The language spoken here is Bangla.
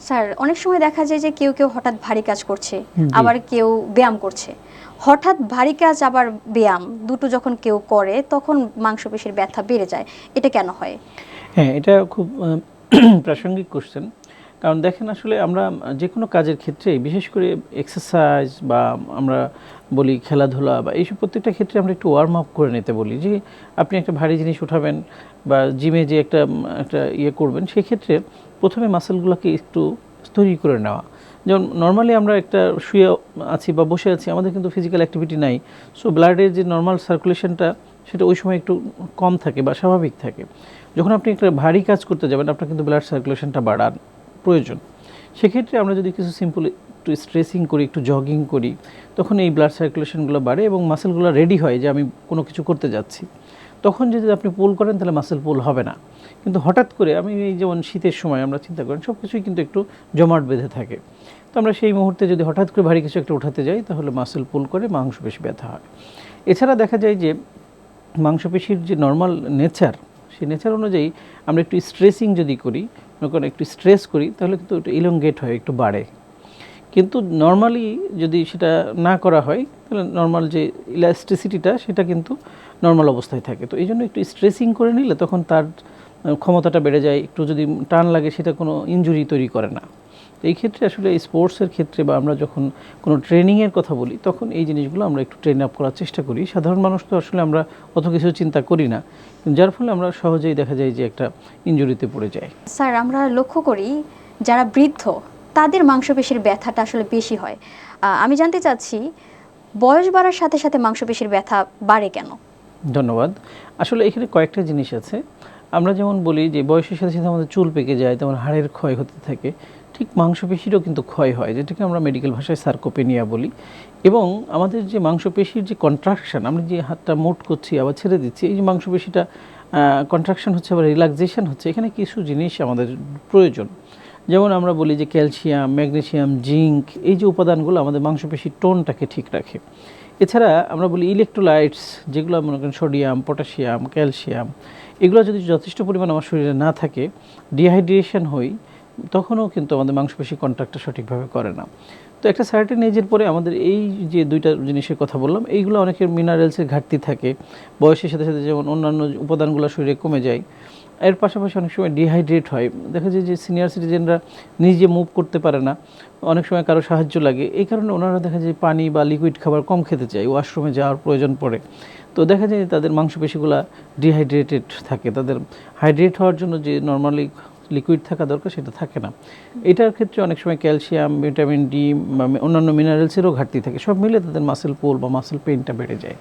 স্যার অনেক সময় দেখা যায় যে কেউ কেউ হঠাৎ ভারী কাজ করছে আবার কেউ ব্যায়াম করছে। হঠাৎ ভারী কাজ আবার ব্যায়াম দুটো যখন কেউ করে তখন মাংসপেশির ব্যথা বেড়ে যায়। এটা কেন হয়? হ্যাঁ এটা খুব প্রাসঙ্গিক কোশ্চেন কারণ দেখেন আসলে আমরা যে কোনো কাজের ক্ষেত্রে বিশেষ করে এক্সারসাইজ বা আমরা বলি খেলাধুলা বা এইসব প্রত্যেকটা ক্ষেত্রে আমরা একটু ওয়ার্ম আপ করে নিতে বলি যে, আপনি একটা ভারী জিনিস উঠাবেন বা জিমে যে একটা একটা ইয়ে করবেন, সেক্ষেত্রে প্রথমে মাসেলগুলোকে একটু তৈরি করে নেওয়া। যেমন নর্মালি আমরা একটা শুয়ে আছি বা বসে আছি, আমাদের কিন্তু ফিজিক্যাল অ্যাক্টিভিটি নাই। সো ব্লাডের যে নর্মাল সার্কুলেশনটা সেটা ওই সময় একটু কম থাকে বা স্বাভাবিক থাকে। যখন আপনি একটা ভারী কাজ করতে যাবেন, আপনার কিন্তু ব্লাড সার্কুলেশনটা বাড়ান। প্রয়োজন। সেক্ষেত্রে আমরা যদি কিছু সিম্পল একটু স্ট্রেসিং করি, একটু জগিং করি, তখন এই ব্লাড সার্কুলেশনগুলো বাড়ে এবং মাসেলগুলো রেডি হয় যে আমি কোনো কিছু করতে যাচ্ছি। তখন যদি আপনি পুল করেন, তাহলে মাসেল পুল হবে না। কিন্তু হঠাৎ করে আমি এই যেমন শীতের সময় আমরা চিন্তা করেন সব কিছুই কিন্তু একটু জমাট বেঁধে থাকে। তো আমরা সেই মুহূর্তে যদি হঠাৎ করে ভারী কিছু একটা উঠাতে যাই, তাহলে মাসেল পুল করে মাংস বেশি ব্যথা হয়। এছাড়া দেখা যায় যে মাংসপেশির যে নর্মাল নেচার সেই নেচার অনুযায়ী আমরা একটু স্ট্রেসিং যদি করি করেন একটু স্ট্রেস করি, তাহলে কিন্তু একটু ইলঙ্গেট হয়, একটু বাড়ে। কিন্তু নর্মালি যদি সেটা না করা হয়, তাহলে নর্মাল যে ইলাস্টিসিটিটা সেটা কিন্তু নর্মাল অবস্থায় থাকে। তো এই জন্য একটু স্ট্রেসিং করে নিলে তখন তার ক্ষমতাটা বেড়ে যায়, একটু যদি টান লাগে, সেটা কোনো ইঞ্জুরি তৈরি করে না। তো এই ক্ষেত্রে আসলে স্পোর্টসের ক্ষেত্রে বা আমরা যখন কোনো ট্রেনিংয়ের কথা বলি তখন এই জিনিসগুলো আমরা একটু ট্রেন আপ করার চেষ্টা করি। সাধারণ মানুষ তো আসলে আমরা অত কিছু চিন্তা করি না। যার ফলে আমরা সহজেই দেখা যায় যে একটা ইনজুরিতে পড়ে যায় স্যার আমরা লক্ষ্য করি যারা বৃদ্ধ তাদের মাংসপেশির ব্যথাটা আসলে বেশি হয়। আমি জানতে চাচ্ছি বয়স বাড়ার সাথে সাথে মাংসপেশির ব্যথা বাড়ে কেন? ধন্যবাদ। আসলে এখানে কয়েকটা জিনিস আছে। আমরা যেমন বলি যে বয়সের সাথে সাথে আমাদের চুল পেকে যায় তেমন হাড়ের ক্ষয় হতে থাকে। ঠিক মাংসপেশিরও কিন্তু ক্ষয় হয়, যেটাকে আমরা মেডিকেল ভাষায় সার্কোপেনিয়া বলি। এবং আমাদের যে মাংসপেশির যে কন্ট্রাকশন আমরা যে হাতটা মোট করছি, আবার ছেড়ে দিচ্ছি, এই যে মাংসপেশিটা কন্ট্রাকশন হচ্ছে, আবার রিল্যাক্সেশন হচ্ছে, এখানে কিছু জিনিস আমাদের প্রয়োজন। যেমন আমরা বলি যে ক্যালসিয়াম ম্যাগনেশিয়াম জিঙ্ক এই যে উপাদানগুলো আমাদের মাংসপেশির টোনটাকে ঠিক রাখে। এছাড়া আমরা বলি ইলেকট্রোলাইটস যেগুলো মনে করেন সোডিয়াম পটাশিয়াম ক্যালসিয়াম এগুলো যদি যথেষ্ট পরিমাণ আমার শরীরে না থাকে ডিহাইড্রেশন হই তখনও কিন্তু আমাদের মাংসপেশি কন্ট্রাক্টটা সঠিকভাবে করে না। তো একটা সার্টেন এজের পরে আমাদের এই যে দুইটা জিনিসের কথা বললাম, এইগুলো অনেকের মিনারেলসের ঘাটতি থাকে। বয়সের সাথে সাথে যেমন অন্যান্য উপাদানগুলো শরীরে কমে যায়। এর পাশাপাশি অনেক সময় ডিহাইড্রেট হয়। দেখা যায় যে সিনিয়র সিটিজেনরা নিজে মুভ করতে পারে না। অনেক সময় কারও সাহায্য লাগে। এই কারণে ওনারা দেখা যায় পানি বা লিকুইড খাবার কম খেতে চায়। ওয়াশরুমে যাওয়ার প্রয়োজন পড়ে। তো দেখা যায় তাদের মাংসপেশিগুলো ডিহাইড্রেটেড থাকে। তাদের হাইড্রেট হওয়ার জন্য যে নর্মালি লিকুইড থাকা দরকার, সেটা থাকে না। এটার ক্ষেত্রে অনেক সময় ক্যালসিয়াম, ভিটামিন ডি বা অন্যান্য মিনারেলসেরও ঘাটতি থাকে। সব মিলে তাদের মাসেল পোল বা মাসেল পেনটা বেড়ে যায়।